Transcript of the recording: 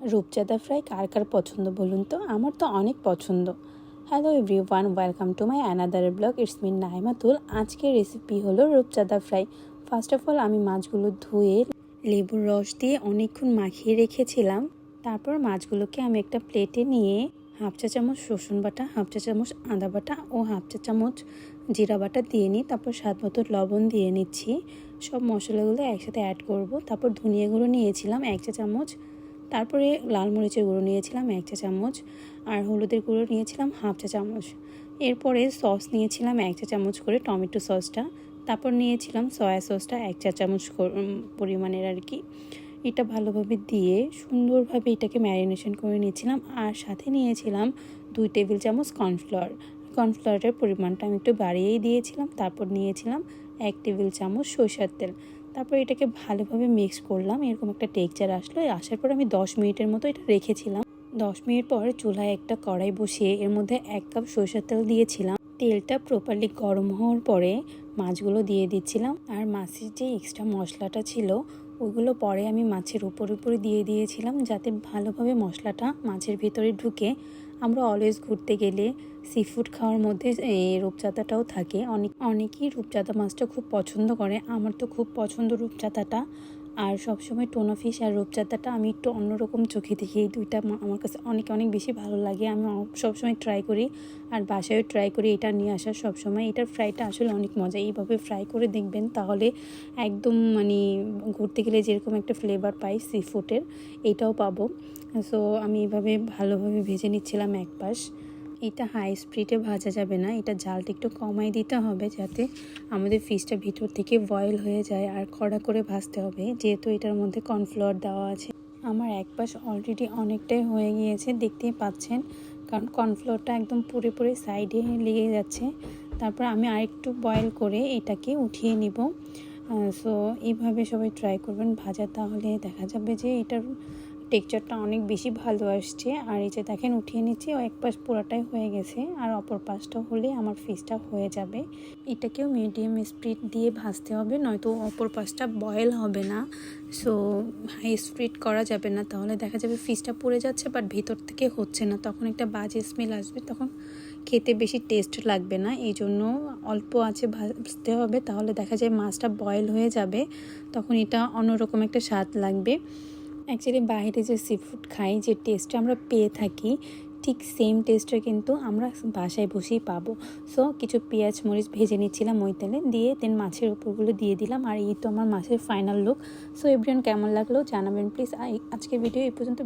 রূপচাঁদা ফ্রাই কার কার পছন্দ বলুন তো? আমার তো অনেক পছন্দ। Hello every welcome to my another blog it's me Naimatul আজকের রেসিপি হলো রূপচাঁদা ফ্রাই। ফার্স্ট অফ অল আমি মাছগুলো ধুয়ে লেবুর রস দিয়ে অনেকক্ষণ মাখিয়ে রেখেছিলাম। তারপর মাছগুলোকে আমি একটা প্লেটে নিয়ে হাফ চা চামচ রসুন বাটা, হাফ চা চামচ আদা বাটা ও হাফ চা চামচ জিরা বাটা দিয়ে নিই। তারপর স্বাদ মতো লবণ দিয়ে নিচ্ছি। সব মশলাগুলো একসাথে অ্যাড করব। তারপর ধনিয়া গুঁড়ো নিয়েছিলাম এক চা চামচ তারপরে লাল মরিচের গুঁড়ো নিয়েছিলাম এক চা চামচ, আর হলুদের গুঁড়ো নিয়েছিলাম হাফ চা চামচ। এরপরে সস নিয়েছিলাম এক চা চামচ করে টমেটো সসটা, তারপর নিয়েছিলাম সয়া সসটা এক চা চামচ পরিমাণের আর কি। এটা ভালোভাবে দিয়ে সুন্দরভাবে এটাকে ম্যারিনেশন করে নিয়েছিলাম, আর সাথে নিয়েছিলাম দুই টেবিল চামচ কর্নফ্লাওয়ার। কর্নফ্লাওয়ারের পরিমাণটা আমি একটু বাড়িয়েই দিয়েছিলাম, তারপর নিয়েছিলাম এক টেবিল চামচ সরষের তেল। তারপর এটাকে ভালোভাবে মিক্স করলাম, এরকম একটা টেক্সচার আসলো আসার পর আমি দশ মিনিটের মতো এটা রেখেছিলাম। দশ মিনিট পর চুলায় একটা কড়াই বসিয়ে এর মধ্যে এক কাপ সরষের তেল দিয়েছিলাম। তেলটা প্রপারলি গরম হওয়ার পরে মাছগুলো দিয়ে দিচ্ছিলাম, আর মাছের যে এক্সট্রা মশলাটা ছিল ওইগুলো পরে আমি মাছের উপর উপরে দিয়ে দিয়েছিলাম, যাতে ভালোভাবে মশলাটা মাছের ভিতরে ঢুকে আমরা অলওয়েজ ঘুরতে গেলে সি ফুড খাওয়ার মধ্যে রূপচাঁদাটাও থাকে। অনেক, অনেকেই রূপচাঁদা মাছটা খুব পছন্দ করে। আমার তো খুব পছন্দ রূপচাঁদাটা। আর সবসময় টোনা ফিশ আর রূপচাঁদাটা আমি একটু অন্যরকম চোখে দেখি। এই দুইটা আমার কাছে অনেক অনেক বেশি ভালো লাগে। আমি সবসময় ট্রাই করি আর বাসায়ও ট্রাই করি এটা নিয়ে আসার সবসময়। এটার ফ্রাইটা আসলে অনেক মজা। এইভাবে ফ্রাই করে দেখবেন তাহলে একদম মানে ঘুরতে গেলে যেরকম একটা ফ্লেভার পাই সি ফুডের এইটাও পাবো। সো আমি এইভাবে ভালোভাবে ভেজে নিচ্ছিলাম এক পাশ। এটা হাই স্পিডে ভাজা যাবে না। এটা জালটা একটু কমাই দিতে হবে যাতে আমাদের ফিশটা ভিতর থেকে বয়েল হয়ে যায় আর কড়া করে ভাজতে হবে। যেহেতু এটার মধ্যে কর্নফ্লাওয়ার দেওয়া আছে। আমার এক পাশ অলরেডি অনেকটাই হয়ে গিয়েছে, দেখতেই পাচ্ছেন। কারণ কর্নফ্লাওয়ারটা একদম পুরো পুরো সাইডে লেগে যাচ্ছে। তারপর আমি আরেকটু বয়েল করে এটাকে উঠিয়ে নিব। সো এইভাবে সবাই ট্রাই করবেন ভাজা। তাহলে দেখা যাবে যে এটার টেক্সচারটা অনেক বেশি ভালো আসছে। আর এই যে দেখেন, উঠিয়ে নিচ্ছি, ও এক পাশ পুরাটাই হয়ে গেছে, আর অপর পাশটা হলে আমার ফিসটা হয়ে যাবে। এটাকেও মিডিয়াম স্পিড দিয়ে ভাজতে হবে, নয়তো অপর পাশটা বয়েল হবে না। সো হাই স্পিড করা যাবে না, তাহলে দেখা যাবে ফিসটা পড়ে যাচ্ছে বাট ভিতর থেকে হচ্ছে না। তখন একটা বাজে স্মেল আসবে, তখন খেতে বেশি টেস্ট লাগবে না। এই জন্য অল্প আছে, ভাজতে হবে, তাহলে দেখা যায় মাছটা বয়েল হয়ে যাবে, তখন এটা অন্যরকম একটা স্বাদ লাগবে। অ্যাকচুয়ালি বাইরে যে সি ফুড খাই, যে টেস্টটা আমরা পেয়ে থাকি, ঠিক সেম টেস্টটা কিন্তু আমরা বাসায় বসেই পাবো। সো কিছু পেঁয়াজ, মরিচ ভেজে নিচ্ছিলাম ওই তেলে, দিয়ে দেন মাছের উপরগুলো দিয়ে দিলাম, আর এই তো আমার মাছের ফাইনাল লুক সো এভরিওন কেমন লাগল জানাবেন প্লিজ আজকে ভিডিও এই পর্যন্ত